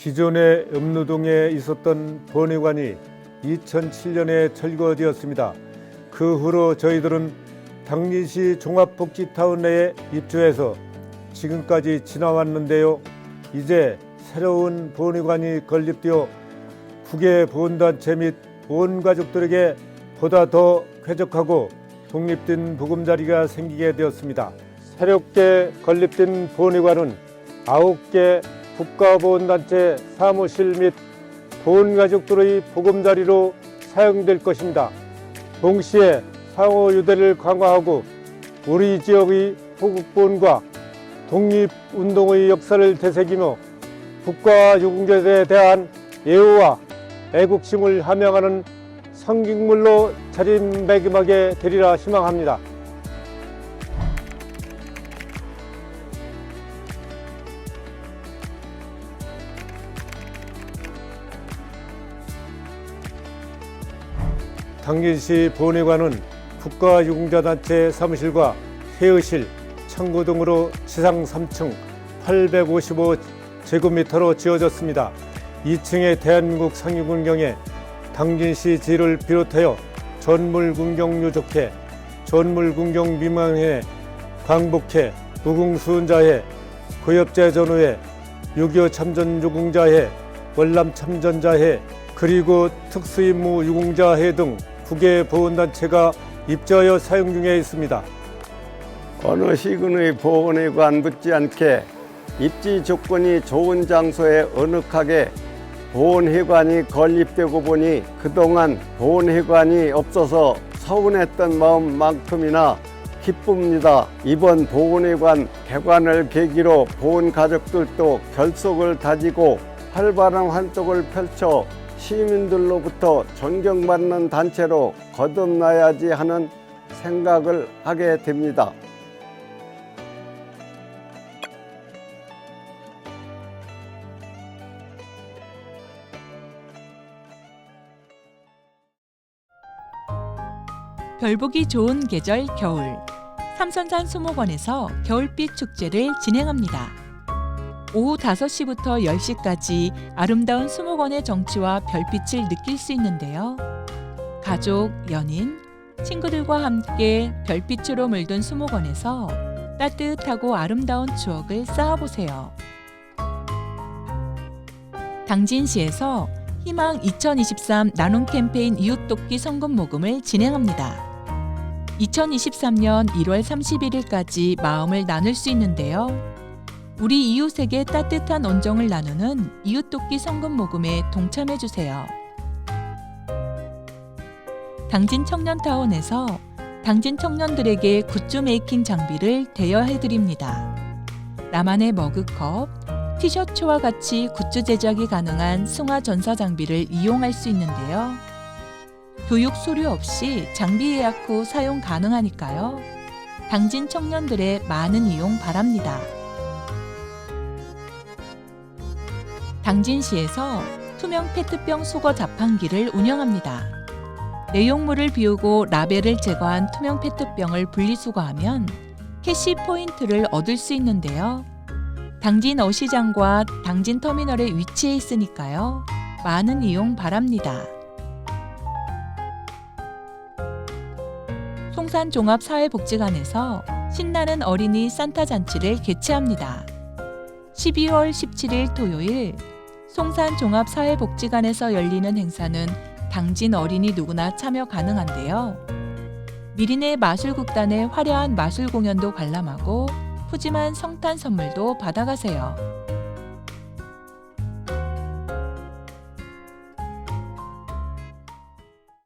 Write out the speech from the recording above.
기존의 음루동에 있었던 본회관이 2007년에 철거되었습니다. 그 후로 저희들은 당진시 종합복지타운 내에 입주해서 지금까지 지나왔는데요. 이제 새로운 본회관이 건립되어 국외 보훈단체 및 보훈가족들에게 보다 더 쾌적하고 독립된 보금자리가 생기게 되었습니다. 새롭게 건립된 본회관은 9개 국가보훈단체 사무실 및 보훈가족들의 보금자리로 사용될 것입니다. 동시에 상호 유대를 강화하고 우리 지역의 호국보훈과 독립운동의 역사를 되새기며 국가 유공자에 대한 예우와 애국심을 함양하는 성직물로 자리매김하게 되리라 희망합니다. 당진시 본회관은 국가유공자단체 사무실과 회의실, 청구 등으로 지상 3층 855제곱미터로 지어졌습니다. 2층의 대한민국 상위군경에 당진시 지를 비롯하여 전물군경유족회, 전물군경 미망회, 광복회, 무궁수훈자회, 고엽제 전후회, 6.25 참전 유공자회, 월남 참전자회, 그리고 특수임무 유공자회 등 국외 보훈단체가 입주하여 사용 중에 있습니다. 어느 시군의 보훈회관 못지않게 입지 조건이 좋은 장소에 어늑하게 보훈회관이 건립되고 보니 그동안 보훈회관이 없어서 서운했던 마음만큼이나 기쁩니다. 이번 보훈회관 개관을 계기로 보훈 가족들도 결속을 다지고 활발한 활동을 펼쳐 시민들로부터 존경받는 단체로 거듭나야지 하는 생각을 하게 됩니다. 별보기 좋은 계절 겨울 삼선산 수목원에서 겨울빛 축제를 진행합니다. 오후 5시부터 10시까지 아름다운 수목원의 정취와 별빛을 느낄 수 있는데요. 가족, 연인, 친구들과 함께 별빛으로 물든 수목원에서 따뜻하고 아름다운 추억을 쌓아보세요. 당진시에서 희망 2023 나눔 캠페인 이웃돕기 성금 모금을 진행합니다. 2023년 1월 31일까지 마음을 나눌 수 있는데요. 우리 이웃에게 따뜻한 온정을 나누는 이웃돕기 성금 모금에 동참해 주세요. 당진 청년타운에서 당진 청년들에게 굿즈 메이킹 장비를 대여해 드립니다. 나만의 머그컵, 티셔츠와 같이 굿즈 제작이 가능한 승화 전사 장비를 이용할 수 있는데요. 교육 수료 없이 장비 예약 후 사용 가능하니까요. 당진 청년들의 많은 이용 바랍니다. 당진시에서 투명 페트병 수거 자판기를 운영합니다. 내용물을 비우고 라벨을 제거한 투명 페트병을 분리수거하면 캐시 포인트를 얻을 수 있는데요. 당진 어시장과 당진 터미널에 위치해 있으니까요. 많은 이용 바랍니다. 송산종합사회복지관에서 신나는 어린이 산타 잔치를 개최합니다. 12월 17일 토요일 송산 종합사회복지관에서 열리는 행사는 당진 어린이 누구나 참여 가능한데요. 미리네 마술극단의 화려한 마술 공연도 관람하고 푸짐한 성탄 선물도 받아가세요.